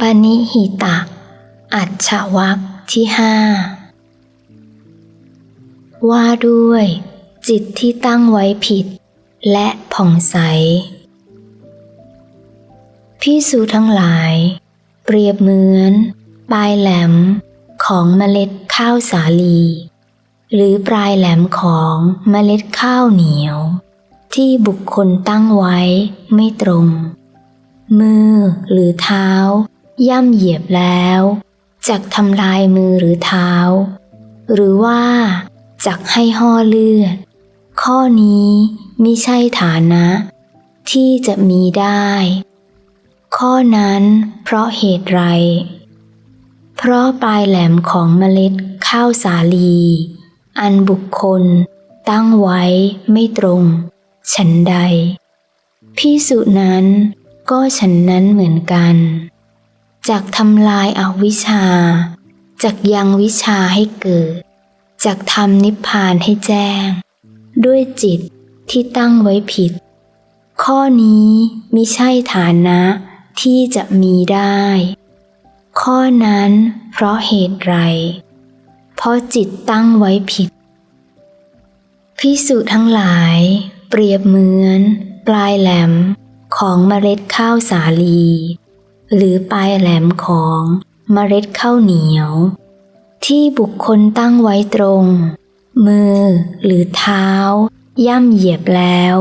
ปณิหิตะ อัจฉวักที่ห้าว่าด้วย จิตที่ตั้งไว้ผิด และผ่องใสพี่สูทั้งหลาย เปรียบเหมือน ปลายแหลมของเมล็ดข้าวสาลี หรือปลายแหลมของเมล็ดข้าวเหนียว ที่บุคคลตั้งไว้ไม่ตรง มือหรือเท้า ย่ำเหยียบแล้วจักทำลายมือหรือเท้า หรือว่าจักให้ห่อเลือด ข้อนี้มิใช่ฐานะ ที่จะมีได้ ข้อนั้นเพราะเหตุไร เพราะปลายแหลมของเมล็ดข้าวสาลี อันบุคคลตั้งไว้ไม่ตรง ฉันใดพิสุนั้นก็ฉันนั้นเหมือนกัน จากทำลายอาวิชชาจากยังวิชาให้เกิดจากทำนิพพานให้แจ้ง ด้วยจิตที่ตั้งไว้ผิด ข้อนี้มิใช่ฐานะที่จะมีได้ ข้อนั้นเพราะเหตุไร เพราะจิตตั้งไว้ผิด พิสุทั้งหลาย เปรียบเหมือน ปลายแหลมของเมล็ดข้าวสาลี หรือปลายแหลมของเมล็ดข้าวเหนียว ที่บุคคลตั้งไว้ตรง มือหรือเท้า ย่ำเหยียบแล้ว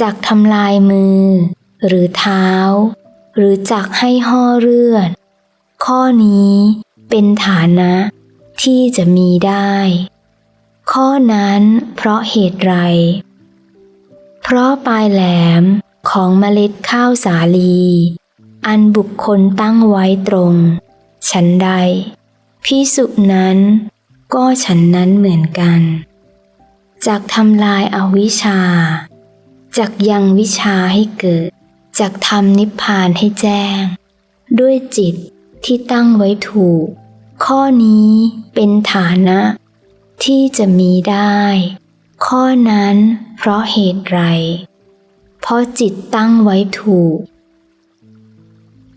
จากทำลายมือ หรือเท้า หรือจากให้ห่อเลือด ข้อนี้เป็นฐานะที่จะมีได้ ข้อนั้นเพราะเหตุไร เพราะปลายแหลมของเมล็ดข้าวสาลี อันบุคคลตั้งไว้ตรง ฉันใดพิสุนั้นก็ฉันนั้นเหมือนกันจากทำลายอาวิชชาจากยังวิชาให้เกิดจากทำนิพพานให้แจ้ง ด้วยจิตที่ตั้งไว้ถูก ข้อนี้เป็นฐานะ ที่จะมีได้ ข้อนั้นเพราะเหตุไร เพราะจิตตั้งไว้ถูก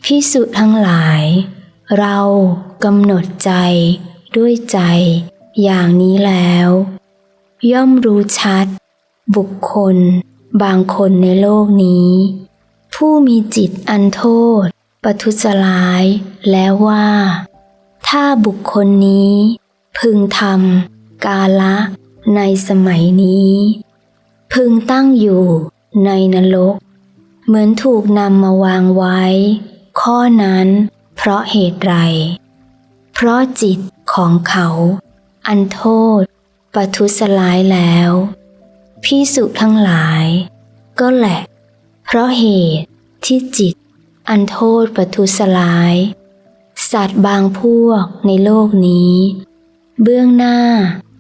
พิสุทั้งหลาย เรากำหนดใจด้วยใจ อย่างนี้แล้ว ย่อมรู้ชัด บุคคล บางคนในโลกนี้ ผู้มีจิตอันโทษปทุสลายแล้วว่า ถ้าบุคคลนี้ พึงทำกาละในสมัยนี้ พึงตั้งอยู่ในนรก เหมือนถูกนำมาวางไว้ ข้อนั้น เพราะเหตุไร เพราะจิตของเขา อันโทษปทุสลายแล้วพิสุทั้งหลาย ก็แหละ เพราะเหตุที่จิต อันโทษปทุสลาย สัตว์บางพวกในโลกนี้ เบื้องหน้า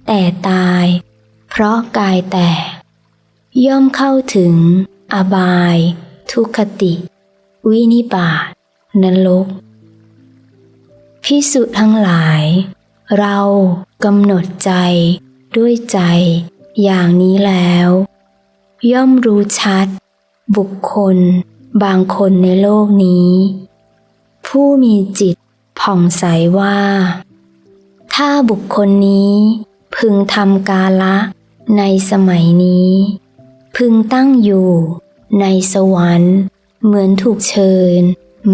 แต่ตาย เพราะกายแตก ย่อมเข้าถึง อบาย ทุกขติ วินิบาต นรกพิสุทั้งหลาย เรากำหนดใจด้วยใจอย่างนี้แล้ว ย่อมรู้ชัด บุคคล บางคนในโลกนี้ ผู้มีจิตผ่องใสว่า ถ้าบุคคลนี้พึงทำกาละในสมัยนี้ พึงตั้งอยู่ในสวรรค์เหมือนถูกเชิญ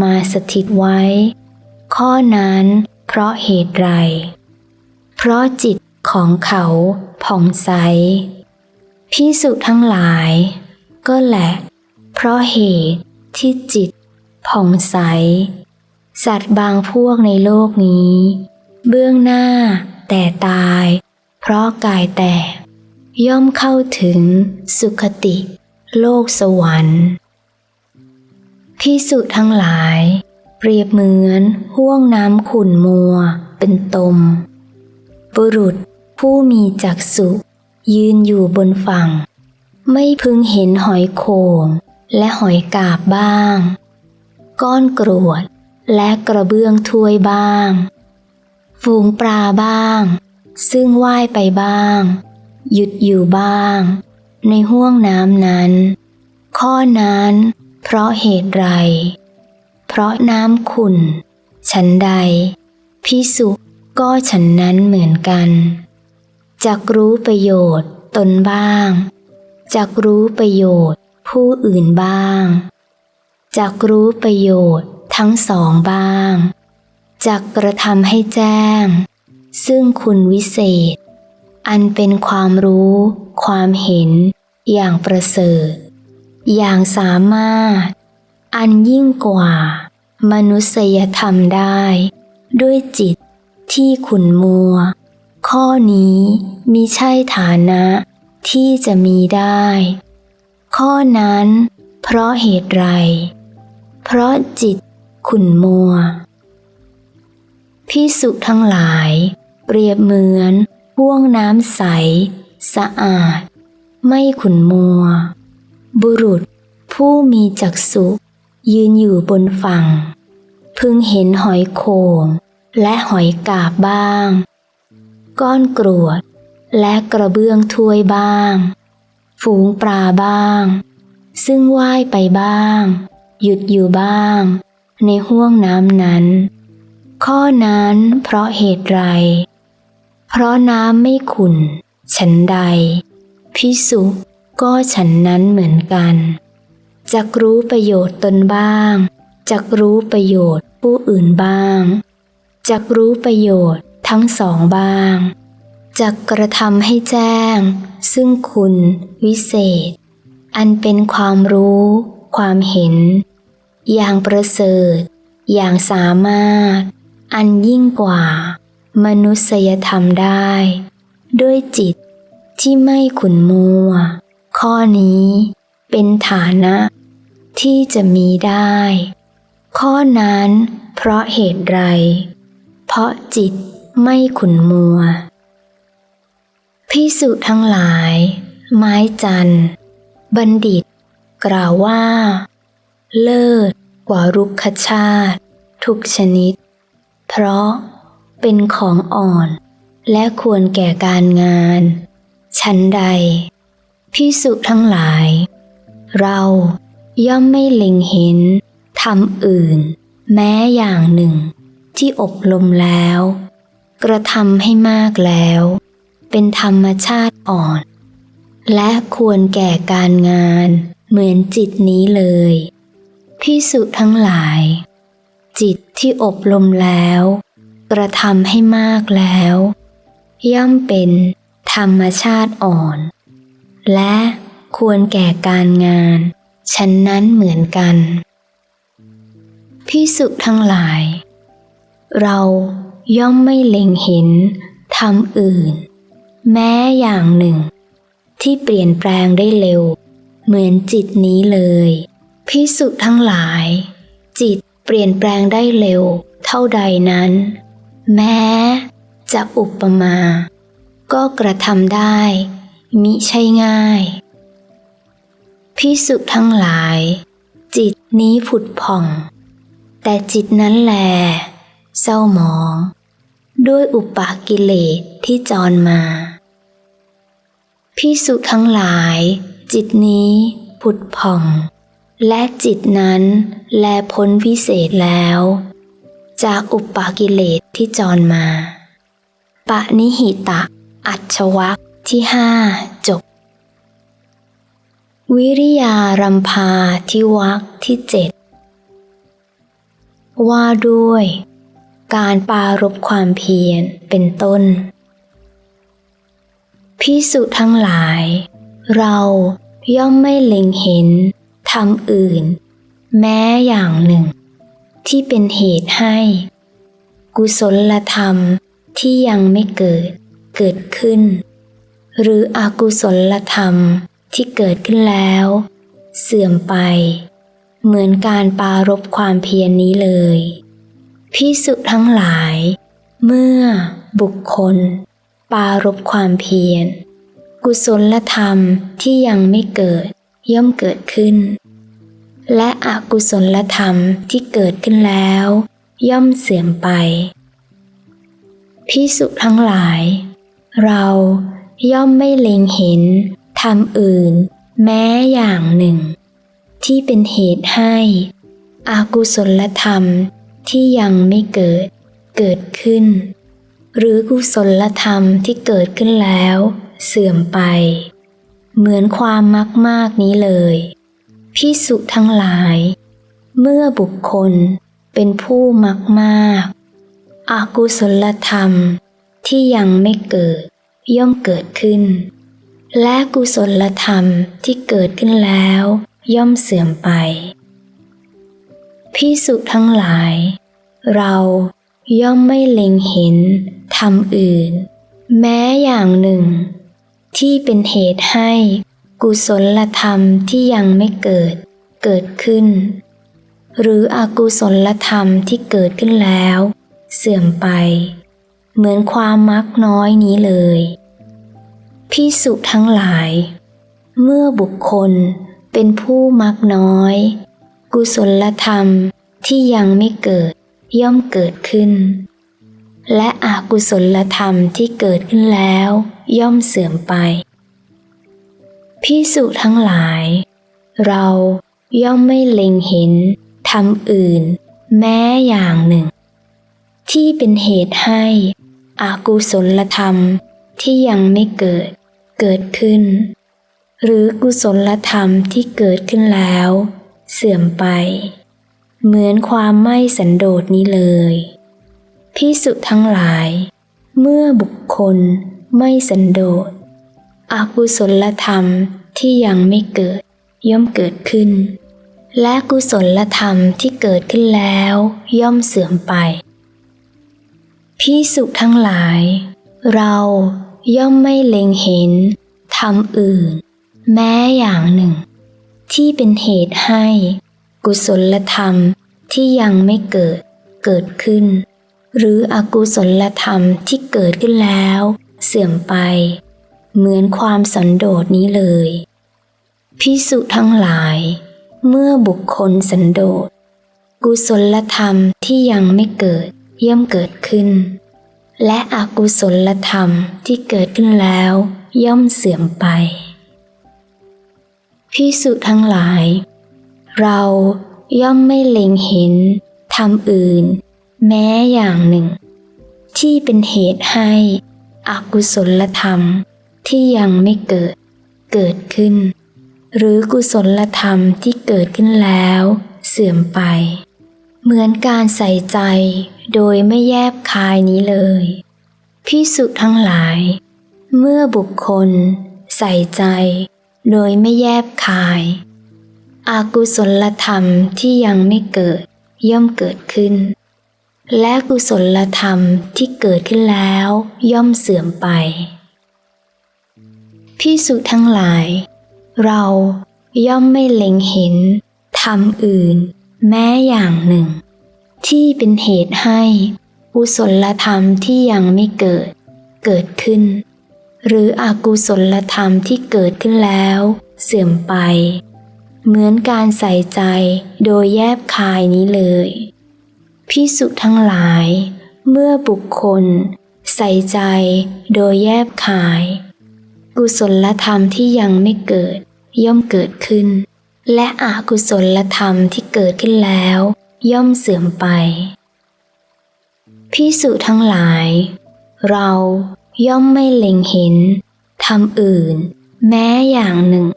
มาสถิตไว้ ข้อนั้นเพราะเหตุไร เพราะจิตของเขาผ่องใสพิสุทั้งหลาย ก็แหละ เพราะเหตุที่จิตผ่องใส สัตว์บางพวกในโลกนี้ เบื้องหน้าแต่ตาย เพราะกายแตกย่อมเข้าถึงสุขติ โลกสวรรค์ พิสุทั้งหลาย เปรียบเหมือนห่วงน้ำขุ่นมัวเป็นตม บุรุษผู้มีจักษุยืนอยู่บนฝั่ง ไม่พึงเห็นหอยโขงและหอยกาบบ้าง ก้อนกรวดและกระเบื้องถ้วยบ้าง ฝูงปลาบ้าง ซึ่งว่ายไปบ้าง หยุดอยู่บ้าง ในห้วงน้ำนั้น ข้อนั้น เพราะเหตุไร เพราะน้ำขุ่น ฉันใด พิสุก็ฉันนั้นเหมือนกันจักรู้ประโยชน์ตนบ้างจักรู้ประโยชน์ผู้อื่นบ้างจักรู้ประโยชน์ทั้งสองบ้างจักกระทำให้แจ้ง ซึ่งคุณวิเศษ อันเป็นความรู้ ความเห็นอย่างประเสริฐ อย่างสามารถ อันยิ่งกว่า มนุษยธรรมได้ ด้วยจิตที่ขุนมัว ข้อนี้มีใช่ฐานะที่จะมีได้ ข้อนั้นเพราะเหตุไร เพราะจิตขุนมัวพิสุทั้งหลาย เปรียบเหมือนห่วงน้ำใส สะอาด ไม่ขุนมัว บุรุษ ผู้มีจักษุยืนอยู่บนฝั่ง พึงเห็นหอยโขงและหอยกาบบ้าง ก้อนกรวด และกระเบื้องถ้วยบ้าง ฝูงปลาบ้าง ซึ่งว่ายไปบ้าง หยุดอยู่บ้าง ในห้วงน้ำนั้น ข้อนั้นเพราะเหตุไร เพราะน้ำไม่ขุ่นฉันใด พิสุ ก็ฉันนั้นเหมือนกันจักรู้ประโยชน์ตนบ้างจักรู้ประโยชน์ผู้อื่นบ้างจักรู้ประโยชน์ทั้งสองบ้างจักกระทำให้แจ้ง ซึ่งคุณวิเศษ อันเป็นความรู้ ความเห็น อย่างประเสริฐ อย่างสามารถ อันยิ่งกว่า มนุษยธรรมได้ ด้วยจิตที่ไม่ขุนมัว ข้อนี้เป็นฐานะที่จะมีได้ ข้อนั้นเพราะเหตุไร เพราะจิตไม่ขุนมัว พิสุทั้งหลาย ไม้จัน บัณฑิต กล่าวว่า เลิศกว่ารุกขชาติทุกชนิด เพราะเป็นของอ่อนและควรแก่การงาน ชั้นใด พิสุทั้งหลาย เราย่อมไม่เล็งเห็นทำอื่น แม้อย่างหนึ่ง ที่อบรมแล้ว กระทำให้มากแล้ว เป็นธรรมชาติอ่อน และควรแก่การงานเหมือนจิตนี้เลยพิสุทั้งหลาย จิตที่อบรมแล้ว กระทำให้มากแล้ว ย่อมเป็นธรรมชาติอ่อน และควรแก่การงานฉันนั้นเหมือนกันพิสุทั้งหลาย เราย่อมไม่เล็งเห็นทำอื่น แม้อย่างหนึ่ง ที่เปลี่ยนแปลงได้เร็ว เหมือนจิตนี้เลยพิสุทั้งหลาย จิตเปลี่ยนแปลงได้เร็ว เท่าใดนั้น แม้จะอุปมา ก็กระทำได้ มิใช่ง่าย พิสุทั้งหลาย จิตนี้ผุดผ่อง แต่จิตนั้นแล เศร้าหมอง ด้วยอุปากิเลสที่จรมา พิสุทั้งหลาย จิตนี้ผุดผ่อง และจิตนั้นแลพ้นวิเศษแล้ว จากอุปากิเลสที่จรมาปะนิหิตะ อัชวัก ที่ห้าจบ วิริยารำพาที่วักที่เจ็ดว่าด้วย การปารบความเพียรเป็นต้นพิสุทั้งหลาย เราย่อมไม่เล็งเห็นทำอื่น แม้อย่างหนึ่ง ที่เป็นเหตุให้ กุศลธรรมที่ยังไม่เกิดเกิดขึ้น หรืออกุศลธรรมที่เกิดขึ้นแล้ว เสื่อมไป เหมือนการปารบความเพียรนนี้เลยพิสุทั้งหลาย เมื่อบุคคล ปารบความเพียร กุศลธรรมที่ยังไม่เกิดย่อมเกิดขึ้น และอกุศลธรรมที่เกิดขึ้นแล้ว ย่อมเสื่อมไปพิสุทั้งหลาย เรา ย่อมไม่เล็งเห็นทำอื่น แม้อย่างหนึ่ง ที่เป็นเหตุให้อากุศลธรรมที่ยังไม่เกิดเกิดขึ้น หรือกุศลธรรมที่เกิดขึ้นแล้ว เสื่อมไป เหมือนความมักมากนี้เลยพิสุทั้งหลาย เมื่อบุคคลเป็นผู้มักมากอากุศลธรรมที่ยังไม่เกิด ย่อมเกิดขึ้น และกุศลธรรมที่เกิดขึ้นแล้ว ย่อมเสื่อมไปพิสุทั้งหลาย เราย่อมไม่เล็งเห็นธรรมอื่น แม้อย่างหนึ่ง ที่เป็นเหตุให้กุศลธรรมที่ยังไม่เกิดเกิดขึ้น หรืออกุศลธรรมที่เกิดขึ้นแล้ว เสื่อมไป เหมือนความมักน้อยนี้เลยพิสุทั้งหลาย เมื่อบุคคลเป็นผู้มักน้อย กุศลธรรมที่ยังไม่เกิดย่อมเกิดขึ้น และอกุศลธรรมที่เกิดขึ้นแล้ว ย่อมเสื่อมไปพิสุทั้งหลาย เราย่อมไม่เล็งเห็นธรรมอื่น แม้อย่างหนึ่ง ที่เป็นเหตุให้ อากุศลธรรมที่ยังไม่เกิด เกิดขึ้น หรือกุศลธรรมที่เกิดขึ้นแล้ว เสื่อมไป เหมือนความไม่สันโดษนี้เลยพิสุทั้งหลาย เมื่อบุคคลไม่สันโดษอกุศลธรรมที่ยังไม่เกิดย่อมเกิดขึ้น และกุศลธรรมที่เกิดขึ้นแล้วย่อมเสื่อมไป พิสุทั้งหลาย เราย่อมไม่เล็งเห็นธรรมอื่น แม้อย่างหนึ่ง ที่เป็นเหตุให้ กุศลธรรมที่ยังไม่เกิดเกิดขึ้น หรืออกุศลธรรมที่เกิดขึ้นแล้ว เสื่อมไป เหมือนความสันโดษนี้เลยพิสุทั้งหลาย เมื่อบุคคลสันโดษ กุศลธรรมที่ยังไม่เกิด ย่อมเกิดขึ้น และอกุศลธรรมที่เกิดขึ้นแล้ว ย่อมเสื่อมไปพิสุทั้งหลาย เราย่อมไม่เล็งเห็นธรรมอื่น แม้อย่างหนึ่ง ที่เป็นเหตุให้อกุศลธรรมที่ยังไม่เกิดเกิดขึ้น หรือกุศลธรรมที่เกิดขึ้นแล้ว เสื่อมไป เหมือนการใส่ใจ โดยไม่แยบคายนี้เลยพิสุทั้งหลาย เมื่อบุคคล ใส่ใจ โดยไม่แยบคาย อากุศลธรรมที่ยังไม่เกิดย่อมเกิดขึ้น และกุศลธรรมที่เกิดขึ้นแล้วย่อมเสื่อมไปพิสุทั้งหลาย เราย่อมไม่เล็งเห็นธรรมอื่น แม้อย่างหนึ่ง ที่เป็นเหตุให้กุศลธรรมที่ยังไม่เกิด เกิดขึ้น หรืออกุศลธรรมที่เกิดขึ้นแล้ว เสื่อมไป เหมือนการใส่ใจโดยแยบคายนี้เลยพิสุทั้งหลาย เมื่อบุคคล ใส่ใจโดยแยบคาย กุศลธรรมที่ยังไม่เกิดย่อมเกิดขึ้น และอกุศลธรรมที่เกิดขึ้นแล้ว ย่อมเสื่อมไปพิสุทั้งหลาย เราย่อมไม่เล็งเห็นธรรมอื่น แม้อย่างหนึ่ง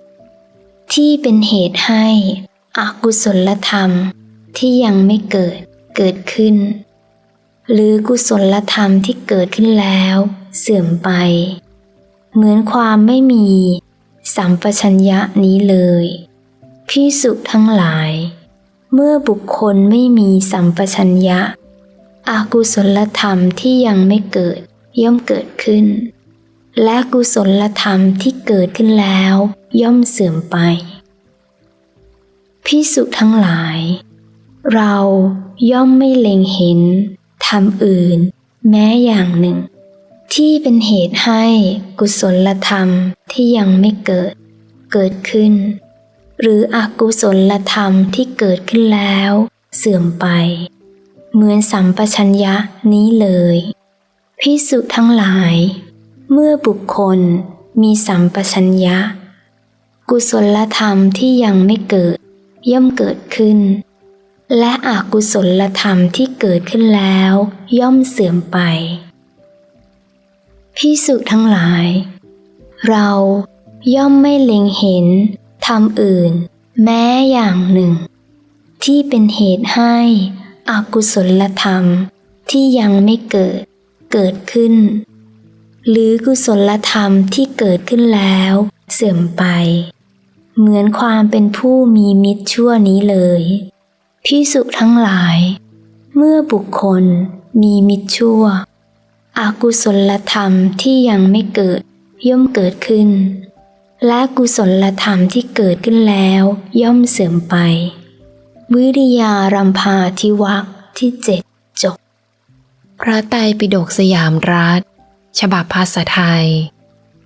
ที่เป็นเหตุให้อกุศลธรรมที่ยังไม่เกิดเกิดขึ้น หรือกุศลธรรมที่เกิดขึ้นแล้ว เสื่อมไป เหมือนความไม่มี สัมปชัญญะนี้เลยพิสุทั้งหลาย เมื่อบุคคลไม่มีสัมปชัญญะ อากุศลธรรมที่ยังไม่เกิดย่อมเกิดขึ้น และกุศลธรรมที่เกิดขึ้นแล้ว ย่อมเสื่อมไปพิสุทั้งหลาย เราย่อมไม่เล็งเห็นธรรมอื่น แม้อย่างหนึ่ง ที่เป็นเหตุให้กุศลธรรมที่ยังไม่เกิด เกิดขึ้น หรืออกุศลธรรมที่เกิดขึ้นแล้ว เสื่อมไป เหมือนสัมปชัญญะนี้เลยพิสุทั้งหลาย เมื่อบุคคลมีสัมปชัญญะ กุศลธรรมที่ยังไม่เกิดย่อมเกิดขึ้น และอกุศลธรรมที่เกิดขึ้นแล้ว ย่อมเสื่อมไปพิสุทั้งหลาย เราย่อมไม่เล็งเห็น ธรรมอื่น แม้อย่างหนึ่ง ที่เป็นเหตุให้อกุศลธรรมที่ยังไม่เกิดเกิดขึ้น หรือกุศลธรรมที่เกิดขึ้นแล้ว เสื่อมไป เหมือนความเป็นผู้มีมิตรชั่วนี้เลยพิสุทั้งหลาย เมื่อบุคคลมีมิตรชั่วอากุศลธรรมที่ยังไม่เกิดย่อมเกิดขึ้น และกุศลธรรมที่เกิดขึ้นแล้ว ย่อมเสื่อมไป วิริยารำพาทิวักที่เจ็ดจบ พระไตรปิฎกสยามรัฐ ฉบับภาษาไทย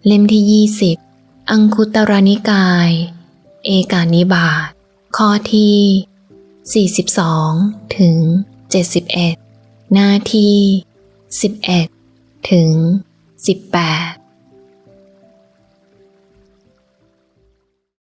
เล่มที่20อังคุตรนิกาย เอกานิบาตข้อที่ 42 ถึง 71 หน้าที่ 11 ถึง 18